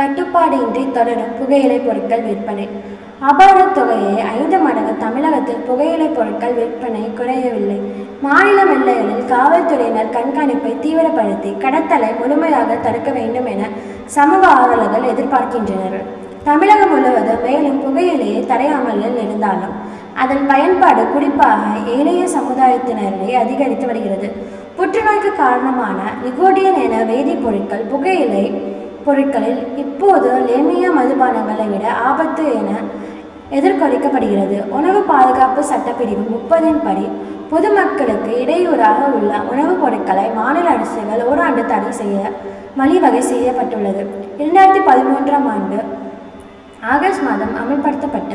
கட்டுப்பாடின்றி தொடரும் புகையிலை பொருட்கள் விற்பனை. அபார தொகையை ஐந்து மடங்கு தமிழகத்தில் புகையிலை பொருட்கள் விற்பனை குறையவில்லை. மாநில எல்லைகளில் காவல்துறையினர் கண்காணிப்பை தீவிரப்படுத்தி கடத்தலை முழுமையாக தடுக்க வேண்டும் என சமூக ஆர்வலர்கள் எதிர்பார்க்கின்றனர். தமிழகம் முழுவதும் மேலும் புகையிலையை தடையாமலில் இருந்தாலும் அதன் பயன்பாடு குறிப்பாக ஏழைய சமுதாயத்தினரை அதிகரித்து வருகிறது. புற்றுநோய்க்கு காரணமான நிகோடியன் என வேதிப்பொருட்கள் புகையிலை பொருட்களில் இப்போது லேமியா மதுபானங்களை விட ஆபத்து என எதிர்கொலிக்கப்படுகிறது உணவு பாதுகாப்பு சட்டப்பிரிவு முப்பதின் படி பொதுமக்களுக்கு இடையூறாக உள்ள உணவுப் பொருட்களை மாநில அரசுகள் ஓராண்டு தடை செய்ய வழிவகை செய்யப்பட்டுள்ளது. இரண்டாயிரத்தி பதிமூன்றாம் ஆண்டு ஆகஸ்ட் மாதம் அமல்படுத்தப்பட்ட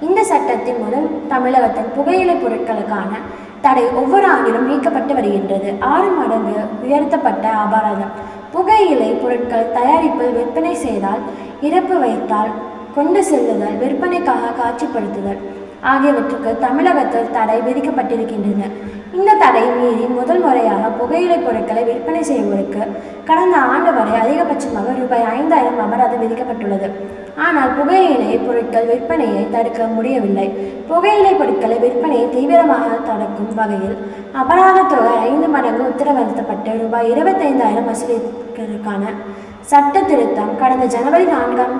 இந்த சட்டத்தின் முதல் தமிழகத்தின் புகையிலை பொருட்களுக்கான தடை ஒவ்வொரு ஆண்டிலும் நீக்கப்பட்டு வருகின்றது. ஆறு மடங்கு உயர்த்தப்பட்ட அபராதம். புகையிலை பொருட்கள் தயாரிப்பில் விற்பனை செய்தால் இறப்பு வைத்தால் கொண்டு செல்லுதல் விற்பனைக்காக காட்சிப்படுத்துதல் ஆகியவற்றுக்கு தமிழகத்தில் தடை விதிக்கப்பட்டிருக்கின்றன. இந்த தடை மீறி முதல் புகையிலை பொருட்களை விற்பனை செய்வோருக்கு கடந்த ஆண்டு வரை அதிகபட்சமாக ரூபாய் ஐந்தாயிரம் அபராதம் விதிக்கப்பட்டுள்ளது. ஆனால் புகையிலை பொருட்கள் விற்பனையை தடுக்க முடியவில்லை. புகையிலை பொருட்களை விற்பனையை தீவிரமாக தடுக்கும் வகையில் அபராத தொகை ஐந்து மடங்கு உத்தரவருத்தப்பட்டு ரூபாய் இருபத்தைந்தாயிரம் வசூலிப்பதற்கான சட்ட திருத்தம் கடந்த ஜனவரி நான்காம்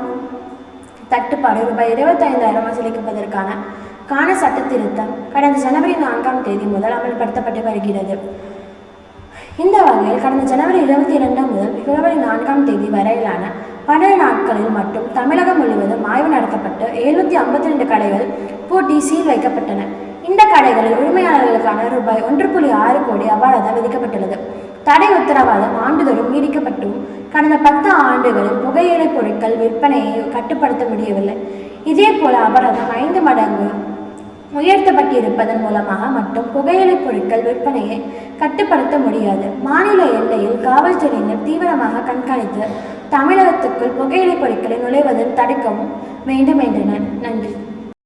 தட்டுப்பாடு ரூபாய் இருபத்தைந்தாயிரம் வசூலிப்பதற்கான காண சட்ட திருத்தம் கடந்த ஜனவரி நான்காம் தேதி முதல் அமல்படுத்தப்பட்டு வருகிறது. இந்த வகையில் கடந்த ஜனவரி இருபத்தி இரண்டாம் முதல் பிப்ரவரி நான்காம் தேதி வரையிலான பன்னெண்டு நாட்களில் மட்டும் தமிழகம் முழுவதும் ஆய்வு நடத்தப்பட்டு எழுநூற்றி ஐம்பத்தி ரெண்டு கடைகள் பூட்டி சீல் வைக்கப்பட்டன. இந்த கடைகளில் உரிமையாளர்களுக்கான ரூபாய் ஒன்று புள்ளி ஆறு கோடி அபராதம் விதிக்கப்பட்டுள்ளது. தடை உத்தரவாதம் ஆண்டுதோறும் நீடிக்கப்பட்டும். கடந்த பத்து ஆண்டுகளில் புகையிலை பொருட்கள் விற்பனையை கட்டுப்படுத்த முடியவில்லை. இதேபோல அபராதம் ஐந்து மடங்கு உயர்த்தப்பட்டிருப்பதன் மூலமாக மட்டும் புகையிலை பொருட்கள் விற்பனையை கட்டுப்படுத்த முடியாது. மாநில எல்லையில் காவல்துறையினர் தீவிரமாக கண்காணித்து தமிழகத்துக்குள் புகையிலை பொருட்களை நுழைவதை தடுக்கவும் வேண்டும் என்றனர் நன்றி.